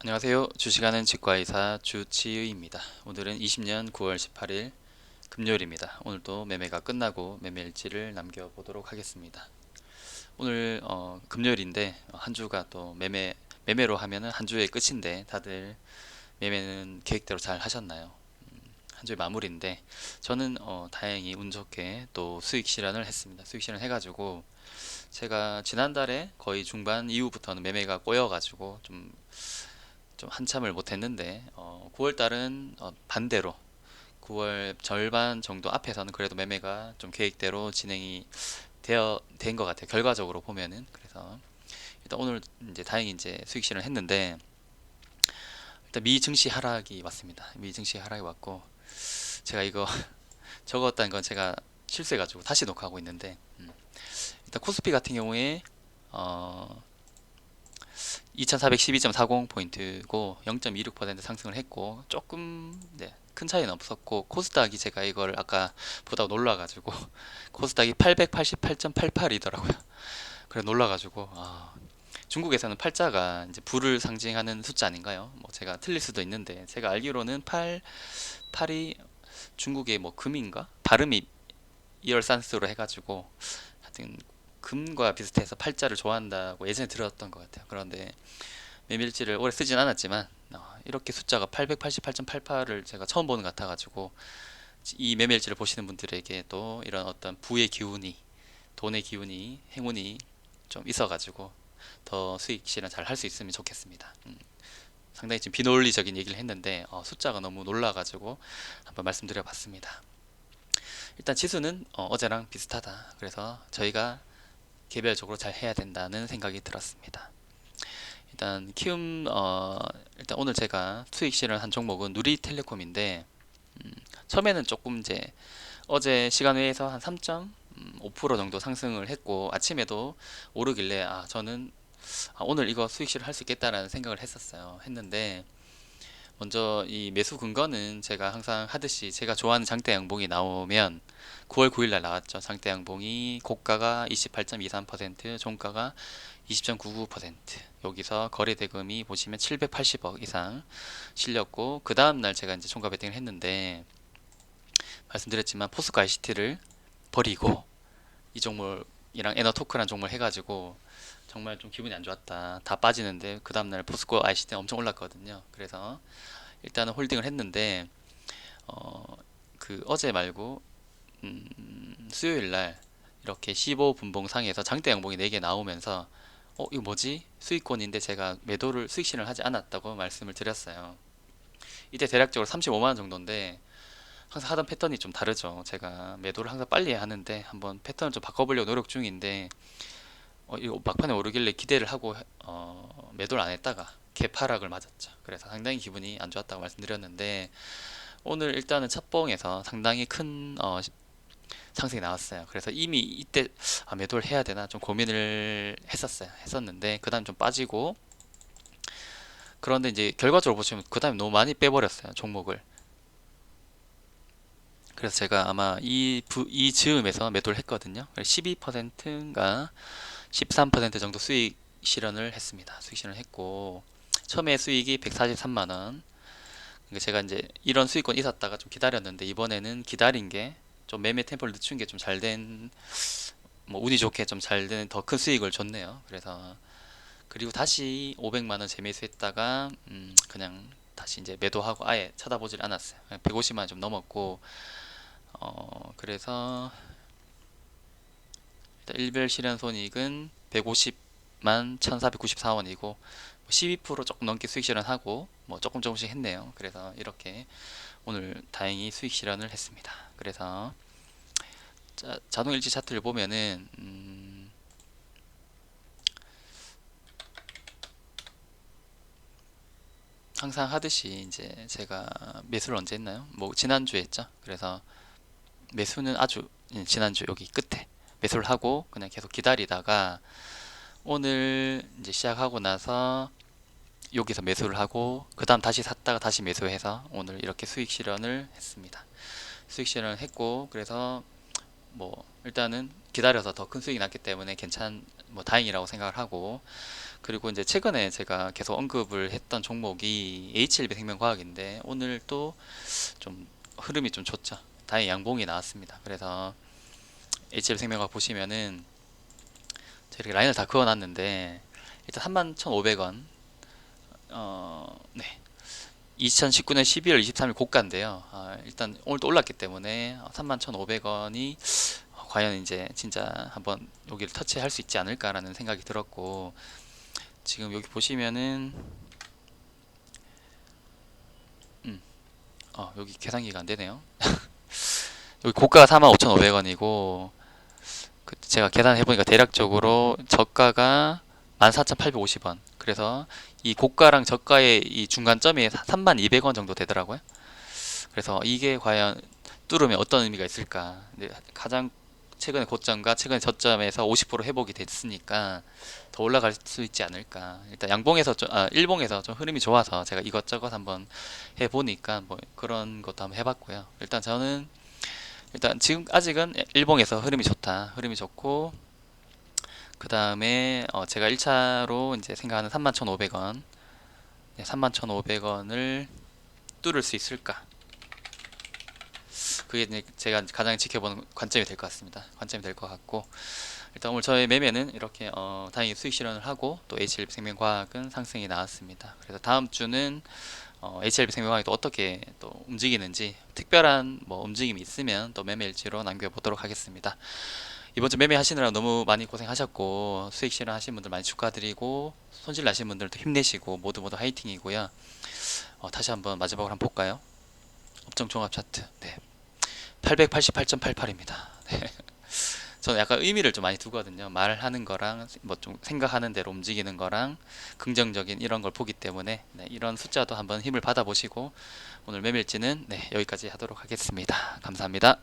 안녕하세요. 주식하는 치과의사 주치의입니다. 오늘은 20년 9월 18일 금요일입니다. 오늘도 매매가 끝나고 매매일지를 남겨보도록 하겠습니다. 오늘 어, 금요일인데 한 주가 또 매매 매매로 하면은 한 주의 끝인데 다들 매매는 계획대로 잘 하셨나요? 음, 한 주의 마무리인데 저는 어, 다행히 운 좋게 또 수익 실현을 했습니다. 수익 실현 해가지고 제가 지난달에 거의 중반 이후부터는 매매가 꼬여가지고 좀 좀 한참을 못했는데 어, 9월 달은 어, 반대로 9월 절반 정도 앞에서는 그래도 매매가 좀 계획대로 진행이 되어 된 것 같아요. 결과적으로 보면은 그래서 일단 오늘 이제 다행히 이제 수익 실현 했는데 일단 미 증시 하락이 왔습니다. 미 증시 하락이 왔고 제가 이거 적었다는 건 제가 실수해가지고 다시 녹화하고 있는데 음. 일단 코스피 같은 경우에 어 2412.40 포인트고 0.26% 상승을 했고 조금 네, 큰 차이는 없었고 코스닥이 제가 이걸 아까 보다 놀라가지고 코스닥이 888.88이더라고요. 그래 놀라가지고 아, 중국에서는 팔자가 이제 불을 상징하는 숫자 아닌가요? 뭐 제가 틀릴 수도 있는데 제가 알기로는 8 8이 중국의 뭐 금인가 발음이 이얼산스로 해가지고 하여튼 금과 비슷해서 팔자를 좋아한다고 예전에 들었던 것 같아요. 그런데 메밀지를 오래 쓰진 않았지만 어, 이렇게 숫자가 888.88을 제가 처음 보는 것 같아가지고 이 메밀지를 보시는 분들에게 또 이런 어떤 부의 기운이 돈의 기운이 행운이 좀 있어가지고 더 수익 실현 잘 할 수 있으면 좋겠습니다. 음, 상당히 지금 비논리적인 얘기를 했는데 어, 숫자가 너무 놀라가지고 한번 말씀드려봤습니다. 일단 지수는 어, 제랑 비슷하다. 그래서 저희가 개별적으로 잘 해야 된다는 생각이 들었습니다. 일단 키움 어, 일단 오늘 제가 수익 실현한 종목은 누리텔레콤인데 음, 처음에는 조금 이제 어제 시간 외에서 한 3.5% 정도 상승을 했고 아침에도 오르길래 아 저는 아, 오늘 이거 수익 실현 할수 있겠다라는 생각을 했었어요. 했는데 먼저 이 매수 근거는 제가 항상 하듯이 제가 좋아하는 장대 양봉이 나오면 9월 9일 날 나왔죠. 장대 양봉이 고가가 28.23%, 종가가 20.99% 여기서 거래 대금이 보시면 780억 이상 실렸고 그 다음 날 제가 이제 총가 베팅을 했는데 말씀드렸지만 포스코 ICT를 버리고 이 종목 이랑 에너 토크란 종목을 해가지고 정말 좀 기분이 안 좋았다. 다 빠지는데 그 다음날 포스코 ICT 엄청 올랐거든요. 그래서 일단은 홀딩을 했는데 어, 그 어제 말고 음, 수요일 날 이렇게 15분봉상에서 장대 양봉이 4개 나오면서 어 이거 뭐지? 수익권인데 제가 매도를 수익 실현을 하지 않았다고 말씀을 드렸어요. 이때 대략적으로 35만 원 정도인데 항상 하던 패턴이 좀 다르죠. 제가 매도를 항상 빨리 하는데 한번 패턴을 좀 바꿔보려고 노력 중인데 어, 이거 막판에 오르길래 기대를 하고 어, 매도를 안 했다가 개파락을 맞았죠. 그래서 상당히 기분이 안 좋았다고 말씀드렸는데 오늘 일단은 첫봉에서 상당히 큰 어, 상승이 나왔어요. 그래서 이미 이때 아, 매도를 해야 되나 좀 고민을 했었어요. 했었는데 그 다음 좀 빠지고 그런데 이제 결과적으로 보시면 그 다음에 너무 많이 빼버렸어요. 종목을. 그래서 제가 아마 이, 부, 이 즈음에서 매도를 했거든요. 12%인가 13% 정도 수익 실현을 했습니다. 수익 실현을 했고 처음에 수익이 143만 원. 그러니까 제가 이제 이런 수익권 있었다가 좀 기다렸는데 이번에는 기다린 게 좀 매매 템포를 늦춘 게 좀 잘 된 뭐 운이 좋게 좀 잘 된 더 큰 수익을 줬네요. 그래서 그리고 다시 500만 원 재매수했다가 음 그냥 다시 이제 매도하고 아예 쳐다보질 않았어요. 150만 원 좀 넘었고 어 그래서 일별 실현 손익은 150만 1494원이고 12% 조금 넘게 수익 실현하고 뭐 조금 조금씩 했네요. 그래서 이렇게 오늘 다행히 수익 실현을 했습니다. 그래서 자, 자동 일지 차트를 보면은 음, 항상 하듯이 이제 제가 매수를 언제 했나요? 뭐 지난주에 했죠. 그래서 매수는 아주 예, 지난주 여기 끝에 매수를 하고 그냥 계속 기다리다가 오늘 이제 시작하고 나서 여기서 매수를 하고 그 다음 다시 샀다가 다시 매수해서 오늘 이렇게 수익 실현을 했습니다. 수익 실현을 했고 그래서 뭐 일단은 기다려서 더 큰 수익이 났기 때문에 괜찮 뭐 다행이라고 생각을 하고 그리고 이제 최근에 제가 계속 언급을 했던 종목이 H1B 생명과학인데 오늘 또 좀 흐름이 좀 좋죠. 다행히 양봉이 나왔습니다. 그래서 H1B 생명과학 보시면은 이렇게 라인을 다 그어놨는데 일단 31,500원 어, 네. 2019년 12월 23일 고가인데요. 아, 일단 오늘도 올랐기 때문에 31,500원이 과연 이제 진짜 한번 여기를 터치할 수 있지 않을까라는 생각이 들었고 지금 여기 보시면은 음, 어, 여기 계산기가 안 되네요. 여기 고가가 45,500원이고 그 제가 계산해 보니까 대략적으로 저가가 14,850원. 그래서 이 고가랑 저가의 이 중간점이 3200원 정도 되더라고요. 그래서 이게 과연 뚫으면 어떤 의미가 있을까? 근데 가장 최근의 고점과 최근의 저점에서 50% 회복이 됐으니까 더 올라갈 수 있지 않을까. 일단 양봉에서 좀, 아, 일봉에서 좀 흐름이 좋아서 제가 이것저것 한번 해보니까 뭐 그런 것도 한번 해봤고요. 일단 저는 일단 지금 아직은 일봉에서 흐름이 좋다. 흐름이 좋고 그 다음에 어 제가 1차로 이제 생각하는 31,500원 네, 31,500원을 뚫을 수 있을까? 그게 제가 가장 지켜보는 관점이 될 것 같습니다. 관점이 될 것 같고 일단 오늘 저의 매매는 이렇게 어 다행히 수익 실현을 하고 또 HLB 생명과학은 상승이 나왔습니다. 그래서 다음 주는 어 HLB 생명과학이 또 어떻게 또 움직이는지 특별한 뭐 움직임이 있으면 또 매매 일지로 남겨보도록 하겠습니다. 이번 주 매매 하시느라 너무 많이 고생하셨고 수익 실현하신 분들 많이 축하드리고 손실 나신 분들도 힘내시고 모두 모두 화이팅이고요. 어, 다시 한번 마지막으로 한번 볼까요? 업종 종합 차트. 네. 888.88입니다. 네. 저는 약간 의미를 좀 많이 두거든요. 말하는 거랑 뭐 좀 생각하는 대로 움직이는 거랑 긍정적인 이런 걸 보기 때문에 네, 이런 숫자도 한번 힘을 받아보시고 오늘 매매일지는 네, 여기까지 하도록 하겠습니다. 감사합니다.